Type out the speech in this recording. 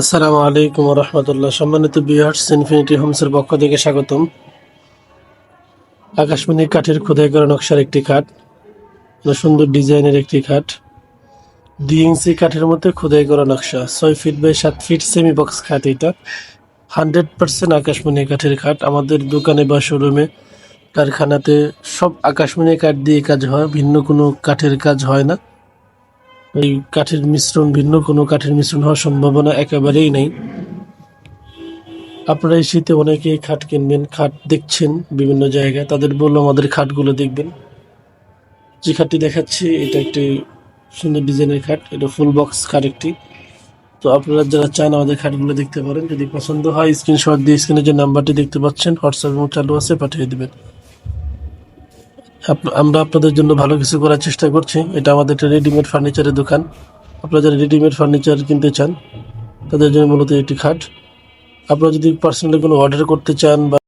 আসসালামু আলাইকুম রহমতুল্লাহ। সম্মানিত বিহার্স ইনফিনিটি হোমসের পক্ষ থেকে স্বাগতম। আকাশমণি কাঠের খোদাই করা নকশার একটি খাট সুন্দর ডিজাইনের একটি খাট দুই ইঞ্চি কাঠের মধ্যে খোদাই করা নকশা, ছয় ফিট বাই সাত ফিট সেমি বক্স খাট এটা। হান্ড্রেড পার্সেন্ট আকাশমণি কাঠের খাট আমাদের দোকানে বা শোরুমে কারখানাতে সব আকাশমণি কাঠ দিয়ে কাজ হয়, ভিন্ন কোনো কাঠের কাজ হয় না। এই কাঠের মিশ্রণ ভিন্ন, কোনো কাঠের মিশ্রণ হওয়ার সম্ভাবনা একেবারেই নেই। আপনারা এই শীতে অনেকেই খাট কিনবেন, খাট দেখছেন বিভিন্ন জায়গায়, তাদের বলল আমাদের খাটগুলো দেখবেন। যে খাটটি দেখাচ্ছি, এটা একটি সুন্দর ডিজাইনের খাট, এটা ফুল বক্স খাট একটি। তো আপনারা যারা চান আমাদের খাটগুলো দেখতে পারেন, যদি পছন্দ হয় স্ক্রিনশট দিয়ে স্ক্রিনে যে নাম্বারটি দেখতে পাচ্ছেন হোয়াটসঅ্যাপ এবং চালু আছে, পাঠিয়ে দেবেন। আমরা আপনাদের জন্য ভালো কিছু করার চেষ্টা করছি। এটা আমাদের একটা রেডিমেড ফার্নিচারের দোকান। আপনারা যারা রেডিমেড ফার্নিচার কিনতে চান, তাদের জন্য মূলত একটি খাট। আপনারা যদি পার্সোনালি কোনো অর্ডার করতে চান বা